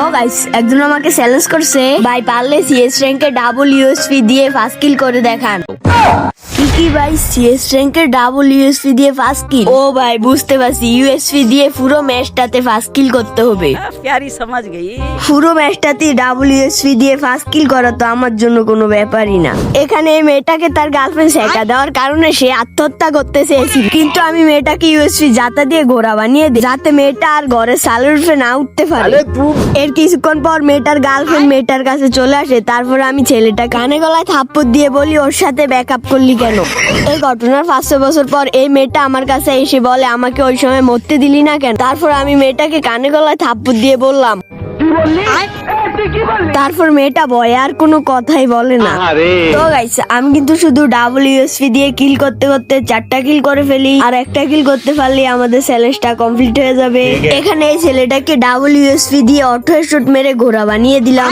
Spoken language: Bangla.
তো গাইস একজন আমাকে চ্যালেঞ্জ করছে ভাই পারলে সিএস র্যাঙ্কে ডাবল ইউএসপি দিয়ে ফাস্কিল কিল করে দেখান। কি ভাই? সিএস র্যাঙ্কের ডাবল ইউএসপি দিয়ে ফার্স্ট কিল ও ভাই বুঝতে পারছি। ইউএসপি দিয়ে পুরো ম্যাচটাতে ফার্স্ট কিল করতে হবে। প্যারি সমাজ গেই পুরো ম্যাচটাতে ডাবল ইউএসপি দিয়ে ফার্স্ট কিল করা তো আমার জন্য কোনো ব্যাপারই না। এখানে এই মেয়েটাকে তার গার্লফ্রেন্ড শেখা দেওয়ার কারণে সে আত্মহত্যা করতে চেয়েছিল। কিন্তু আমি মেয়েটাকে ইউএসপি জাতা দিয়ে ঘোরা বানিয়ে দিই যাতে মেয়েটা আর ঘরে সালুরফে না উঠতে পারে। এর কিছুক্ষণ পর মেয়েটার গার্লফ্রেন্ড মেয়েটার কাছে চলে আসে তারপর আমি ছেলেটা কানে গলায় থাপ্পড় দিয়ে বলি ওর সাথে ব্যাকআপ করলি কেন? এই ঘটনার পাঁচশো বছর পর এই মেয়েটা আমার কাছে এসে বলে আমাকে ওই সময় মরতে দিলি না কেন? তারপর আমি মেয়েটাকে কানে গলায় থাপ্পড় দিয়ে বললাম তারপর মেয়েটা ভয়ে আর কোনো কথাই বলে না। তো গাইস আমি কিন্তু শুধু ডাবল ইউএসপি দিয়ে কিল করতে করতে চারটা কিল করে ফেলি আর একটা কিল করতে পারলে আমাদের চ্যালেঞ্জটা কমপ্লিট হয়ে যাবে। এখানে এই ছেলেটাকে ডাবল ইউএসপি দিয়ে অটো শুট মেরে ঘোড়া বানিয়ে দিলাম।